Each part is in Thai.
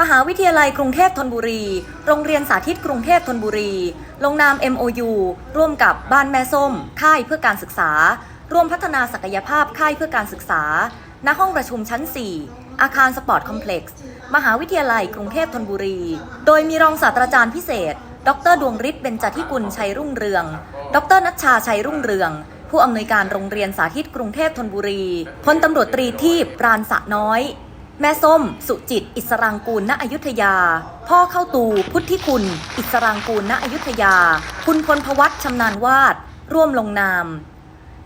มหาวิทยาลัยกรุงเทพธนบุรี โรงเรียนสาธิตกรุงเทพธนบุรี ลงนาม MOU ร่วมกับบ้านแม่ส้ม ค่ายเพื่อการศึกษา ร่วมพัฒนาศักยภาพค่ายเพื่อการศึกษา ณ ห้องประชุมชั้น 4 อาคารสปอร์ตคอมเพล็กซ์ มหาวิทยาลัยกรุงเทพธนบุรี โดยมีรองศาสตราจารย์พิเศษ ดรดวงฤทธิ์เบญจทิกุลชัยรุ่งเรือง ดรนัชชาชัยรุ่งเรืองผู้อำนวยการโรงเรียนสาธิตกรุงเทพธนบุรี พลตำรวจตรีทีปราณสะน้อย แม่ส้ม สุจิต อิสรางกูลณอยุธยา พ่อเข้าตูพุทธิคุณ อิสรางกูลณอยุธยา คุณพลพวัตชำนาญวาด ร่วมลงนาม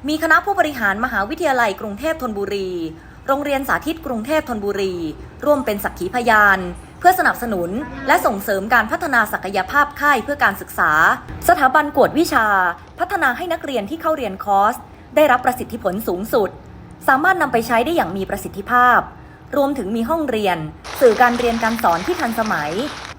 มีคณะผู้บริหารมหาวิทยาลัยกรุงเทพธนบุรี โรงเรียนสาธิตกรุงเทพธนบุรี ร่วมเป็นสักขีพยาน เพื่อสนับสนุน และส่งเสริมการพัฒนาศักยภาพค่ายเพื่อการศึกษา สถาบันกวดวิชา พัฒนาให้นักเรียนที่เข้าเรียนคอร์ส ได้รับประสิทธิผลสูงสุด สามารถนำไปใช้ได้อย่างมีประสิทธิภาพ รวมถึงมีห้องเรียน สื่อการเรียนการสอนที่ทันสมัย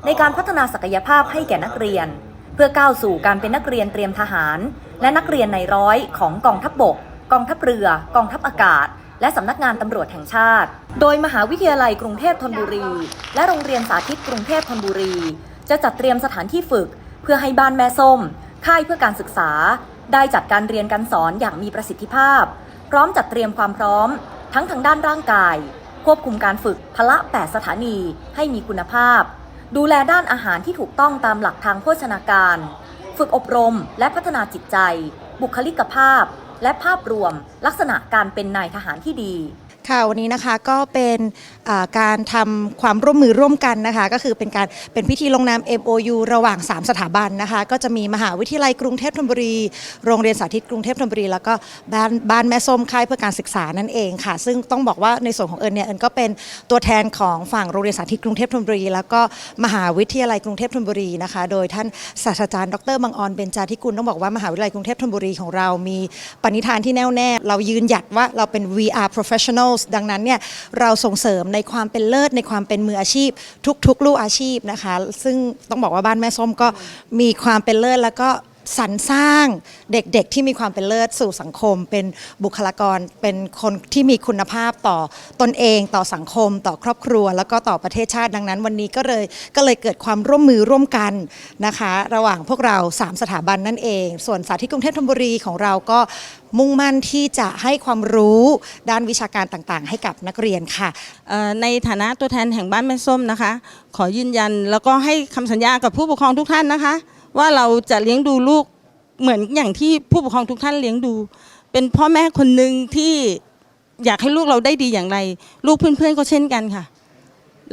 ในการพัฒนาศักยภาพให้แก่นักเรียน เพื่อก้าวสู่การเป็นนักเรียนเตรียมทหาร และนักเรียนในร้อยของกองทัพบบก กองทัพเรือ กองทัพอากาศ และสำนักงานตำรวจแห่งชาติ โดยมหาวิทยาลัยกรุงเทพธนบุรี และโรงเรียนสาธิตกรุงเทพธนบุรี จะจัดเตรียมสถานที่ฝึก เพื่อให้บ้านแม่ส้ม ค่ายเพื่อการศึกษา ได้จัดการเรียนการสอนอย่างมีประสิทธิภาพ พร้อมจัดเตรียมความพร้อม ทั้งทางด้านร่างกาย ควบคุมการฝึกพละ 8 สถานีให้มีคุณภาพ ดูแลด้านอาหารที่ถูกต้องตามหลักทางโภชนาการ ฝึกอบรมและพัฒนาจิตใจ บุคลิกภาพ และภาพรวม ลักษณะการเป็นนายทหารที่ดี ค่ะวันนี้นะคะก็เป็นการทำความร่วมมือร่วมกันนะคะ ก็คือเป็นการเป็นพิธีลงนาม MOU ระหว่าง 3 สถาบันนะคะ ก็จะมีมหาวิทยาลัยกรุงเทพธนบุรี โรงเรียนสาธิตกรุงเทพธนบุรี แล้วก็บ้านบ้านแม่ส้มค่ายเพื่อการศึกษานั่นเองค่ะ ซึ่งต้องบอกว่าในส่วนของเอิญเนี่ยเอิญก็เป็นตัวแทนของฝั่งโรงเรียนสาธิตกรุงเทพธนบุรี แล้วก็มหาวิทยาลัยกรุงเทพธนบุรีนะคะ โดยท่านศาสตราจารย์ดรบังออนเบญจาธิกุลต้องบอกว่ามหาวิทยาลัยกรุงเทพธนบุรีของเรามีปณิธานที่แน่วแน่เรายืนหยัดว่าเราเป็น VR Skills ดังนั้นเนี่ยเราส่งเสริมในความเป็นเลิศในความเป็นมืออาชีพ ทุกๆ ลูกอาชีพนะคะ ซึ่งต้องบอกว่าบ้านแม่ส้มก็มีความเป็นเลิศแล้วก็ สรรสร้างเด็กๆที่มีความเป็นเลิศสู่สังคม เป็นบุคลากรเป็นคนที่มีคุณภาพต่อตนเองต่อสังคม ต่อครอบครัว แล้วก็ต่อประเทศชาติดังนั้น วันนี้ก็เลยก็เลยเกิดความร่วมมือร่วมกันนะคะ ระหว่างพวกเรา 3 สถาบันนั่นเอง ส่วนสาธิตกรุงเทพธนบุรีของเราก็มุ่งมั่นที่จะให้ความรู้ด้านวิชาการต่างๆ ให้กับนักเรียนค่ะ ในฐานะตัวแทนแห่งบ้านแม่ส้มนะคะ ขอยืนยันแล้วก็ให้คำสัญญากับผู้ปกครองทุกท่านนะคะ ว่าเราจะเลี้ยงดูลูกเหมือนอย่างที่ผู้ปกครองทุกท่านเลี้ยงดู เป็นพ่อแม่คนหนึ่งที่อยากให้ลูกเราได้ดีอย่างไร ลูกเพื่อนๆก็เช่นกันค่ะ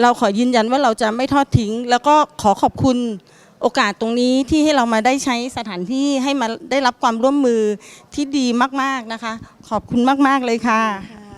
เราขอยืนยันว่าเราจะไม่ทอดทิ้ง แล้วก็ขอขอบคุณโอกาสตรงนี้ที่ให้เรามาได้ใช้สถานที่ให้มาได้รับความร่วมมือที่ดีมากๆนะคะ ขอบคุณมากๆเลยค่ะ